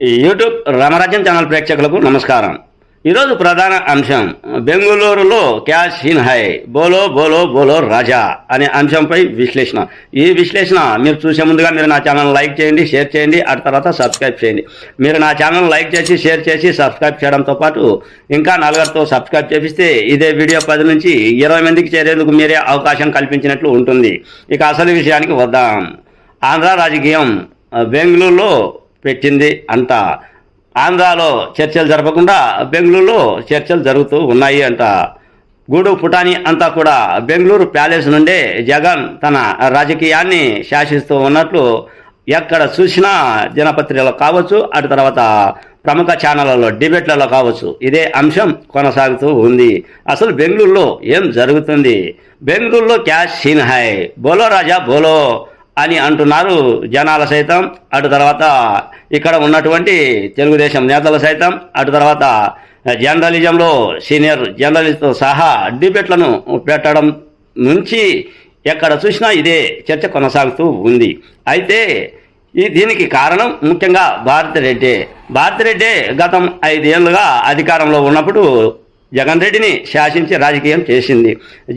YouTube రామరాజ్యం channel ప్రేక్షకులకు నమస్కారం. ఈరోజు ప్రధాన అంశం బెంగళూరులో క్యాష్ ఇన్ హై బోలో బోలో బోలో రాజా అనే అంశంపై విశ్లేషణ. ఈ విశ్లేషణ మీరు చూసే ముందుగా మీరు నా ఛానల్ లైక్ చేయండి షేర్ చేయండి ఆ తర్వాత సబ్స్క్రైబ్ చేయండి. మీరు నా ఛానల్ లైక్ చేసి షేర్ చేసి సబ్స్క్రైబ్ చేయడంతో పాటు ఇంకా నలుగురితో సబ్స్క్రైబ్ చేపిస్తే ఇదే వీడియో పది నుంచి ఇరవై మందికి చేరేందుకు మీరే అవకాశం కల్పించినట్లు ఉంటుంది. ఇక అసలు విషయానికి వద్దాం. ఆంధ్ర రాజకీయం బెంగళూరులో పెట్టింది అంట ఆంధ్రాలో చర్చలు జరపకుండా బెంగళూరులో చర్చలు జరుగుతూ ఉన్నాయి అంట. గూడు పుటాని అంతా కూడా బెంగళూరు ప్యాలెస్ నుండే జగన్ తన రాజకీయాన్ని శాసిస్తూ ఉన్నట్లు ఎక్కడ చూసినా దినపత్రికలో కావచ్చు అటు తర్వాత ప్రముఖ ఛానళ్ళలో డిబేట్లలో కావచ్చు ఇదే అంశం కొనసాగుతూ ఉంది. అసలు బెంగళూరులో ఏం జరుగుతుంది? బెంగళూరులో క్యాష్ సీన్ హై. బోలో రాజా బోలో. అని అంటున్నారు జనాల సైతం. అటు తర్వాత ఇక్కడ ఉన్నటువంటి తెలుగుదేశం నేతలు సైతం అటు తర్వాత జర్నలిజంలో సీనియర్ జర్నలిస్ట్తో సహా డిబేట్లను పెట్టడం నుంచి ఎక్కడ చూసినా ఇదే చర్చ కొనసాగుతూ ఉంది. అయితే ఈ దీనికి కారణం ముఖ్యంగా భారతిరెడ్డి. భారతిరెడ్డి గతం ఐదేళ్ళుగా అధికారంలో ఉన్నప్పుడు జగన్ రెడ్డిని శాసించి రాజకీయం చేసింది.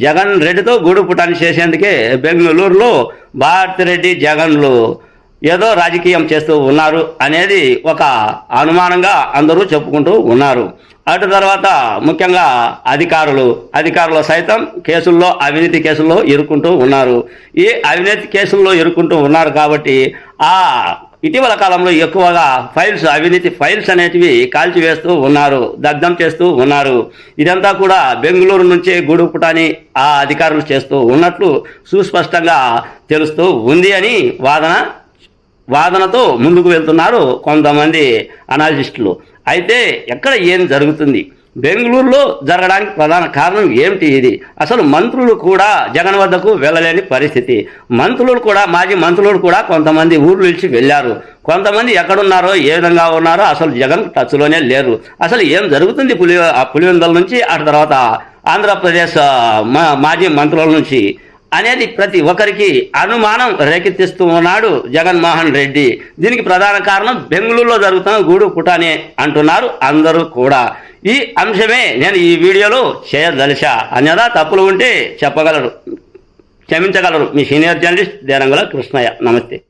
జగన్ రెడ్డితో గూడు పుటాన్ని చేసేందుకే బెంగళూరులో భారతిరెడ్డి జగన్లు ఏదో రాజకీయం చేస్తూ ఉన్నారు అనేది ఒక అనుమానంగా అందరూ చెప్పుకుంటూ ఉన్నారు. అటు తర్వాత ముఖ్యంగా అధికారులు అధికారులు సైతం కేసుల్లో అవినీతి కేసుల్లో ఇరుక్కుంటూ ఉన్నారు. ఈ అవినీతి కేసుల్లో ఇరుక్కుంటూ ఉన్నారు కాబట్టి ఆ ఇటీవల కాలంలో ఎక్కువగా ఫైల్స్ అవినీతి ఫైల్స్ అనేటివి కాల్చివేస్తూ ఉన్నారు దగ్ధం చేస్తూ ఉన్నారు. ఇదంతా కూడా బెంగళూరు నుంచే గూడుపుటాని ఆ అధికారులు చేస్తూ ఉన్నట్లు సుస్పష్టంగా తెలుస్తూ ఉంది అని వాదన వాదనతో ముందుకు వెళ్తున్నారు కొంతమంది అనాలిస్టులు. అయితే ఎక్కడ ఏం జరుగుతుంది? బెంగళూరులో జరగడానికి ప్రధాన కారణం ఏమిటి ఇది? అసలు మంత్రులు కూడా జగన్ వద్దకు వెళ్ళలేని పరిస్థితి. మంత్రులు కూడా మాజీ మంత్రులు కూడా కొంతమంది ఊర్లు ఇచ్చి వెళ్ళారు. కొంతమంది ఎక్కడున్నారో ఏ విధంగా ఉన్నారో అసలు జగన్ టచ్లోనే లేరు. అసలు ఏం జరుగుతుంది పులి పులివెందుల నుంచి అటు తర్వాత ఆంధ్రప్రదేశ్ మా- మాజీ మంత్రుల నుంచి అనేది ప్రతి ఒక్కరికి అనుమానం రేకెత్తిస్తూ ఉన్నాడు జగన్మోహన్ రెడ్డి. దీనికి ప్రధాన కారణం బెంగళూరులో జరుగుతున్న గూడు పుటానే అంటున్నారు అందరూ కూడా. ఈ అంశమే నేను ఈ వీడియోలో చేయదలిశ అన్యదా తప్పులు ఉంటే చెప్పగలరు. క్షమించగలరు. మీ సీనియర్ జర్నలిస్ట్ దేనంగుల కృష్ణయ్య. నమస్తే.